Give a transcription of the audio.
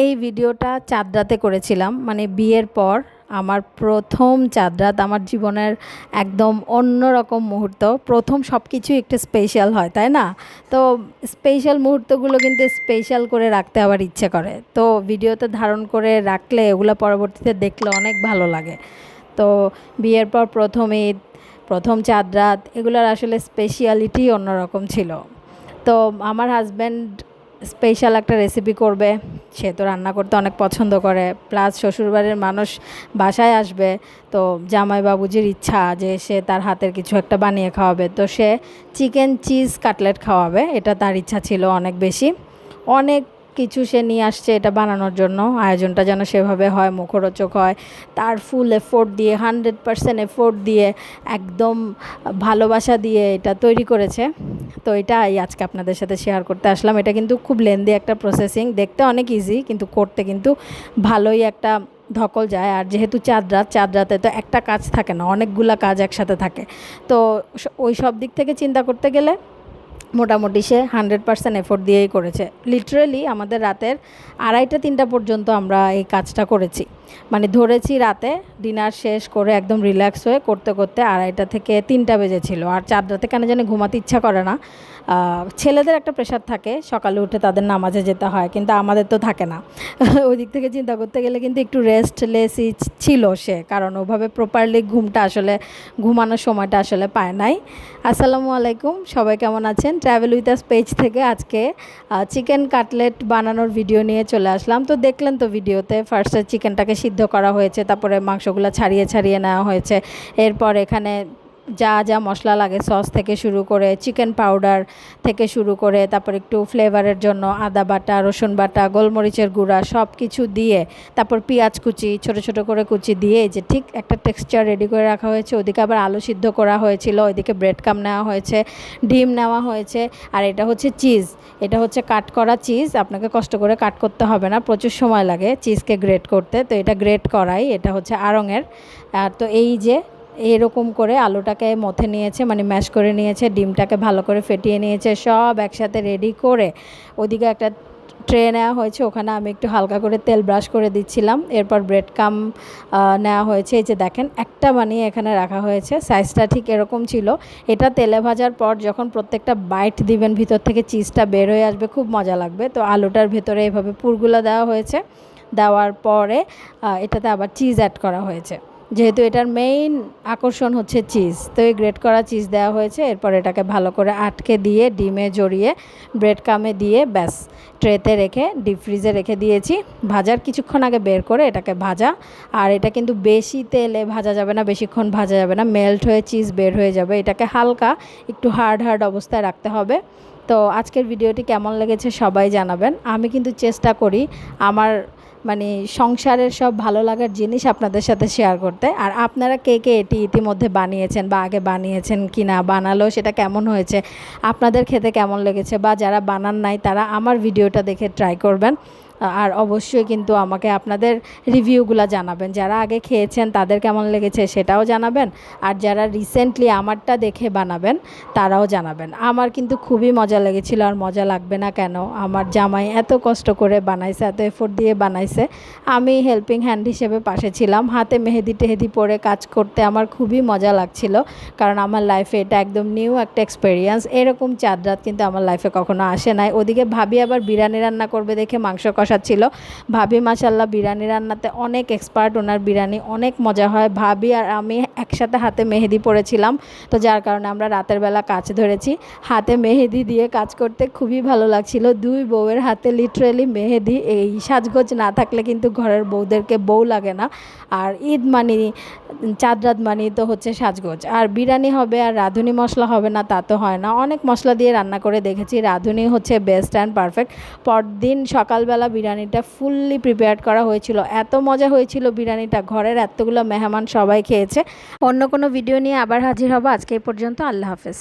এই ভিডিওটা চাঁদ রাতে করেছিলাম। মানে বিয়ের পর আমার প্রথম চাঁদ রাত আমার জীবনের একদম অন্যরকম মুহূর্ত। প্রথম সব কিছুই একটু স্পেশাল হয়, তাই না? তো স্পেশাল মুহূর্তগুলো কিন্তু স্পেশাল করে রাখতে আবার ইচ্ছে করে। তো ভিডিওতে ধারণ করে রাখলে এগুলো পরবর্তীতে দেখলে অনেক ভালো লাগে। তো বিয়ের পর প্রথম ঈদ, প্রথম চাঁদ রাত এগুলোর আসলে স্পেশিয়ালিটি অন্যরকম ছিল। তো আমার হাজব্যান্ড স্পেশাল একটা রেসিপি করবে। সে তো রান্না করতে অনেক পছন্দ করে। প্লাস শ্বশুরবাড়ির মানুষ বাসায় আসবে, তো জামাই বাবুজির ইচ্ছা যে সে তার হাতের কিছু একটা বানিয়ে খাওয়াবে। তো সে চিকেন চিজ কাটলেট খাওয়াবে, এটা তার ইচ্ছা ছিল অনেক বেশি। অনেক কিছু সে নিয়ে আসছে এটা বানানোর জন্য। আয়োজনটা যেন সেভাবে হয়, মুখরোচক হয়। তার ফুল এফোর্ট দিয়ে হান্ড্রেড পারসেন্ট এফোর্ট দিয়ে, একদম ভালোবাসা দিয়ে এটা তৈরি করেছে। তো এটাই আজকে আপনাদের সাথে শেয়ার করতে আসলাম। এটা কিন্তু খুব লেন্দি একটা প্রসেসিং দেখতে অনেক ইজি কিন্তু করতে কিন্তু ভালোই একটা ধকল যায়। আর যেহেতু চাঁদ রাত, চাঁদ রাতে তো একটা কাজ থাকে না, অনেকগুলা কাজ একসাথে থাকে। তো ওই সব দিক থেকে চিন্তা করতে গেলে মোটামুটি সে হান্ড্রেড পার্সেন্ট এফোর্ট দিয়েই করেছে। লিটারেলি আমাদের রাতের আড়াইটা, তিনটা পর্যন্ত আমরা এই কাজটা করেছি। মানে ধরেছি রাতে ডিনার শেষ করে একদম রিল্যাক্স হয়ে করতে করতে আড়াইটা থেকে তিনটা বেজেছিল। আর চার রাতে কেন জানি ঘুমাতে ইচ্ছা করে না। ছেলেদের একটা প্রেশার থাকে, সকালে উঠে তাদের নামাজে যেতে হয়, কিন্তু আমাদের তো থাকে না। ওই দিক থেকে চিন্তা করতে গেলে কিন্তু একটু রেস্টলেসই ছিল সে, কারণ ওভাবে প্রপারলি ঘুমটা আসলে, ঘুমানোর সময়টা আসলে পায় নাই। আসসালামু আলাইকুম, সবাই কেমন আছেন? ট্রাভেল উইথ আস পেজ থেকে আজকে চিকেন কাটলেট বানানোর ভিডিও নিয়ে চলে আসলাম। তো দেখলেন তো ভিডিওতে ফার্স্টে চিকেনটাকে সিদ্ধ করা হয়েছে, তারপরে মাংসগুলো ছাড়িয়ে ছাড়িয়ে নেওয়া হয়েছে। এরপর এখানে যা যা মশলা লাগে, সস থেকে শুরু করে চিকেন পাউডার থেকে শুরু করে, তারপর একটু ফ্লেভারের জন্য আদা বাটা, রসুন বাটা, গোলমরিচের গুঁড়া সব কিছু দিয়ে, তারপর পেঁয়াজ কুচি, ছোট ছোট করে কুচি দিয়ে যে ঠিক একটা টেক্সচার রেডি করে রাখা হয়েছে। ওদিকে আবার আলু সিদ্ধ করা হয়েছিল, ওইদিকে ব্রেড কাম নেওয়া হয়েছে, ডিম নেওয়া হয়েছে, আর এটা হচ্ছে চিজ এটা হচ্ছে কাট করা চিজ আপনাকে কষ্ট করে কাট করতে হবে না, প্রচুর সময় লাগে চিজকে গ্রেট করতে, তো এটা গ্রেট করাই, এটা হচ্ছে আড়ঙের আর তো এই যে এরকম করে আলুটাকে মথে নিয়েছে মানে ম্যাশ করে নিয়েছে, ডিমটাকে ভালো করে ফেটিয়ে নিয়েছে, সব একসাথে রেডি করে ওদিকে একটা ট্রে নেওয়া হয়েছে, ওখানে আমি একটু হালকা করে তেল ব্রাশ করে দিচ্ছিলাম, এরপর ব্রেড কাম নেওয়া হয়েছে, এই যে দেখেন, একটা বানিয়ে এখানে রাখা হয়েছে, সাইজটা ঠিক এরকম ছিল, এটা তেলে ভাজার পর যখন প্রত্যেকটা বাইট দিবেন, ভিতর থেকে চিজটা বের হয়ে আসবে, খুব মজা লাগবে, তো আলুটার ভেতরে এভাবে পুরগুলো দেওয়া হয়েছে, দেওয়ার পরে এটাতে আবার চিজ অ্যাড করা হয়েছে। যেহেতু এটার মেইন আকর্ষণ হচ্ছে চিজ তো এই গ্রেট করা চিজ দেওয়া হয়েছে, এরপর এটাকে ভালো করে আটকে দিয়ে, ডিমে জড়িয়ে ব্রেড কামে দিয়ে ব্যাস ট্রেতে রেখে ডিপ ফ্রিজে রেখে দিয়েছি। ভাজার কিছুক্ষণ আগে বের করে এটাকে ভাজা, আর এটা কিন্তু বেশি তেলে ভাজা যাবে না, বেশিক্ষণ ভাজা যাবে না মেল্ট হয়ে চিজ বের হয়ে যাবে। এটাকে হালকা, একটু হার্ড হার্ড অবস্থায় রাখতে হবে। তো আজকের ভিডিওটি কেমন লেগেছে সবাই জানাবেন। আমি কিন্তু চেষ্টা করি আমার মানে সংসারের সব ভালো লাগার জিনিস আপনাদের সাথে শেয়ার করতে। আর আপনারা কে কে এটি ইতিমধ্যে বানিয়েছেন বা আগে বানিয়েছেন কি না বানালো, সেটা কেমন হয়েছে, আপনাদের খেতে কেমন লেগেছে বা যারা বানান নাই তারা আমার ভিডিওটা দেখে ট্রাই করবেন। আর অবশ্যই কিন্তু আমাকে আপনাদের রিভিউগুলো জানাবেন। যারা আগে খেয়েছেন, তাদের কেমন লেগেছে সেটাও জানাবেন। আর যারা রিসেন্টলি আমারটা দেখে বানাবেন, তারাও জানাবেন। আমার কিন্তু খুবই মজা লেগেছিল আর মজা লাগবে না কেন? আমার জামাই এত কষ্ট করে বানাইছে, এত এফোর্ট দিয়ে বানাইছে। আমি হেল্পিং হ্যান্ড হিসেবে পাশে ছিলাম। হাতে মেহেদি টেহেদি পরে কাজ করতে আমার খুবই মজা লাগছিল। কারণ আমার লাইফে এটা একদম নিউ একটা এক্সপেরিয়েন্স এরকম চাঁদ রাত কিন্তু আমার লাইফে কখনো আসে নাই। ওদিকে ভাবি আবার বিরিয়ানি রান্না করবে দেখে মাংস কষা ছিল। ভাবি মাসাল্লাহ বিরিয়ানি রান্নাতে অনেক এক্সপার্ট ওনার বিরিয়ানি অনেক মজা হয়। ভাবি আর আমি একসাথে হাতে মেহেদি পড়েছিলাম তো যার কারণে আমরা রাতের বেলা কাজ ধরেছি। হাতে মেহেদি দিয়ে কাজ করতে খুবই ভালো লাগছিল। দুই বউয়ের হাতে লিটারেলি মেহেদি। এই সাজগোজ না থাকলে কিন্তু ঘরের বউদেরকে বউ লাগে না। আর ঈদ মানি, চাঁদ রাত মানি তো হচ্ছে সাজগোজ। আর বিরিয়ানি হবে আর রাঁধুনি মশলা হবে না, তা তো হয় না। অনেক মশলা দিয়ে রান্না করে দেখেছি। রাঁধুনি হচ্ছে বেস্ট অ্যান্ড পারফেক্ট পরদিন সকালবেলা বিরিয়ানিটা ফুললি প্রিপেয়ার করা হয়েছিল। এত মজা হয়েছিল বিরিয়ানিটা, ঘরের এতগুলো মেহমান সবাই খেয়েছে। অন্য কোনো ভিডিও নিয়ে আবার হাজির হব। আজকে এই পর্যন্ত আল্লাহ হাফেজ।